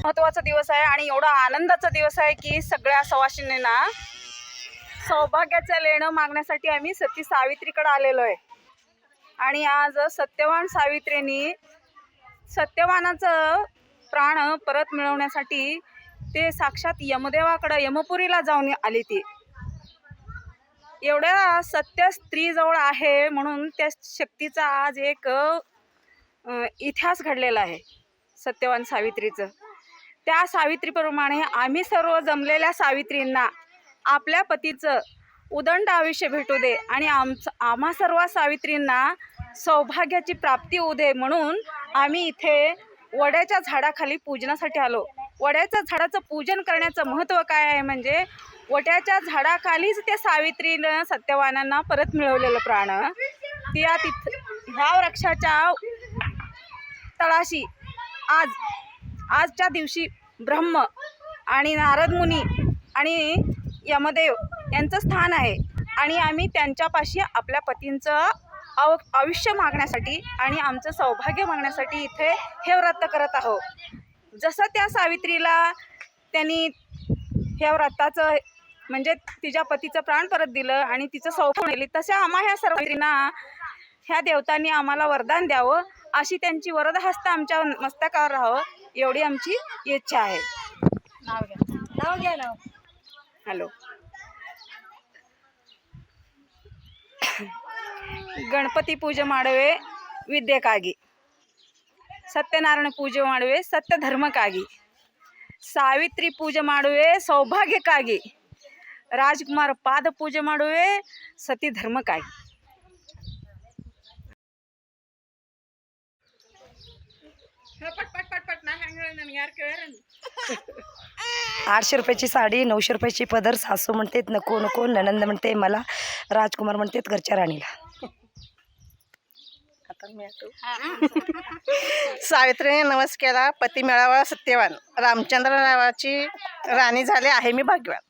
महत्त्वाचा दिवस आहे आणि एवढा आनंदाचा दिवस आहे की सगळ्या सवाशिनींना सौभाग्याचं लेणं मागण्यासाठी आम्ही सती सावित्रीकडे आलेलो आहे. आणि आज सत्यवान सावित्रींनी सत्यवानाचं प्राण परत मिळवण्यासाठी ते साक्षात यमदेवाकडं यमपुरीला जाऊन आली ती. एवढ्या सत्य स्त्रीजवळ आहे म्हणून त्या शक्तीचा आज एक इतिहास घडलेला आहे सत्यवान सावित्रीचं. त्या सावित्रीप्रमाणे आम्ही सर्व जमलेल्या सावित्रींना आपल्या पतीचं उदंड आयुष्य भेटू दे आणि आमचं आम्हा सर्व सावित्रींना सौभाग्याची प्राप्ती होऊ दे म्हणून आम्ही इथे वड्याच्या झाडाखाली पूजनासाठी आलो. वड्याच्या झाडाचं पूजन करण्याचं महत्त्व काय आहे म्हणजे वड्याच्या झाडाखालीच त्या सावित्रीनं सत्यवानांना परत मिळवलेलं प्राण. त्या तिथ ह्या वृक्षाच्या तळाशी आज आजच्या दिवशी ब्रह्म आणि नारद मुनी आणि यमदेव यांचं स्थान आहे. आणि आम्ही त्यांच्यापाशी आपल्या पतींचं आव आयुष्य मागण्यासाठी आणि आमचं सौभाग्य मागण्यासाठी इथे हे व्रत करत आहोत. जसं त्या सावित्रीला त्यांनी ह्या व्रताचं म्हणजे तिच्या पतीचं प्राण परत दिलं आणि तिचं सौभाग्य दिली तसे आम्हा ह्या सर्वांना ह्या देवतांनी आम्हाला वरदान द्यावं अशी त्यांची वरदहस्त आमच्या मस्तकावर राहावं एवढी आमची इच्छा आहे. नाव घ्या. नाव घ्या नाव ಹಲೋ. ಗಣಪತಿ ಪೂಜೆ ಮಾಡುವೆ ವಿದ್ಯೆಗಾಗಿ. ಸತ್ಯನಾರಾಯಣ ಪೂಜೆ ಮಾಡುವೆ ಸತ್ಯ ಧರ್ಮಕ್ಕಾಗಿ ಸಾವಿತ್ರಿ ಪೂಜೆ ಮಾಡುವೆ ಸೌಭಾಗ್ಯಕ್ಕಾಗಿ. ರಾಜ್ಕುಮಾರ್ ಪಾದ ಪೂಜೆ ಮಾಡುವೆ ಸತಿ ಧರ್ಮಕ್ಕಾಗಿ ಪಟ್ ಪಟ್ ಪಟ್ ಪಟ್. ನಾ ಹೆಂಗೆ ನನಗೆ ಯಾರು ಕೇಳ್ಯಾರ आठशे रुपयाची साडी नऊशे रुपयाची पदर सासू म्हणतेत नको नको ननंद म्हणते मला राजकुमार म्हणतेत घरच्या राणीला. सावित्रीने नवस केला पती मिळावा सत्यवान. रामचंद्र नावाची राणी झाले आहे मी भाग्यवान.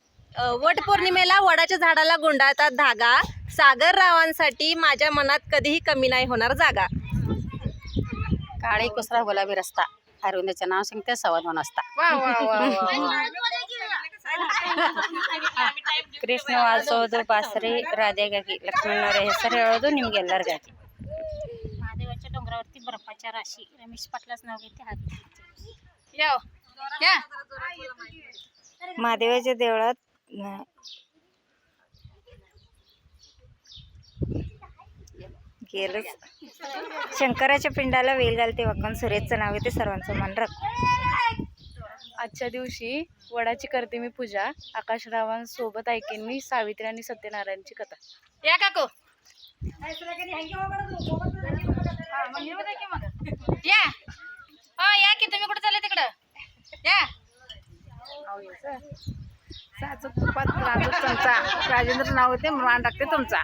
वट पौर्णिमेला वडाच्या झाडाला गुंडाळतात धागा. सागर रावांसाठी माझ्या मनात कधीही कमी नाही होणार जागा. काळी कुसरा गुलाबी रस्ता. अरविंदाचं नाव सांगते सव्वा दोन ವಾಸ್ತಾ ಕೃಷ್ಣ ವಾಸೋದು ಬಾಸರಿ ರಾಧೆಗಾಗಿ ಲಕ್ಷ್ಮಣನವರ ಹೆಸರು ಹೇಳೋದು ನಿಮ್ಗೆಲ್ಲರಿಗಾಗಿ ಮಹಾದೇವಾच्या डोंगरावरती बर्फाच्या राशी रमेश पाटलाच नाव घेते हात महादेवाच्या देवळात गेलं शंकराच्या पिंडाला वेल घालते वाकून सुरेशचं नाव घेते सर्वांचं मन राख. आजच्या दिवशी वडाची करते मी पूजा. आकाशरावांसोबत ऐकेन मी सावित्री आणि सत्यनारायणची कथा. या काकू. या. हो या की तुम्ही कुठे चालले तिकडं? या. साजूक तुपात नाजूक चमचा राजेंद्र नाव होते मान टाकते तुमचा.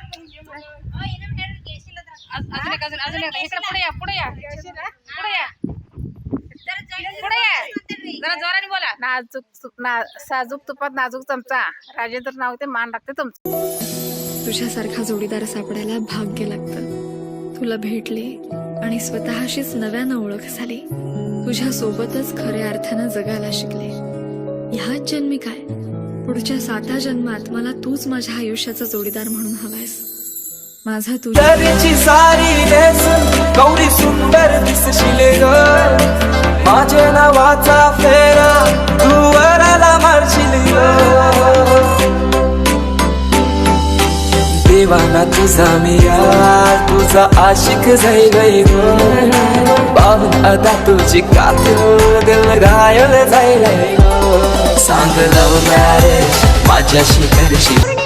अजून एक अजून अजून एक. इकडे पुढे या पुढे या. पुढे या. पुढे या. जरा जोराने बोला. नाजूक तु- ना साजूक तुपात नाजूक चमचा. राजेंद्र नाव होते मान तुमचा. तुझ्यासारखा जोडीदार सापडायला भाग्य लागतं. तुला भेटले आणि स्वतःशीच नव्यानं ओळख झाली. तुझ्या सोबतच खऱ्या अर्थानं जगायला शिकले. ह्याच जन्मी काय? पुढच्या साता जन्मात मला तूच माझ्या आयुष्याचा जोडीदार म्हणून हवायस. माझा तुझ्याची सारी नेसून गौरी सुंदर दिसशिले ग. माझ्या नावाचा फेरा तू वराला मारशील ग. देवाना तुझा मिया तुझा आशिक जाईल ग. पाहून आता तुझी कात दिल घायल जाईल सांग लव मॅरेज माझ्याशी करशील.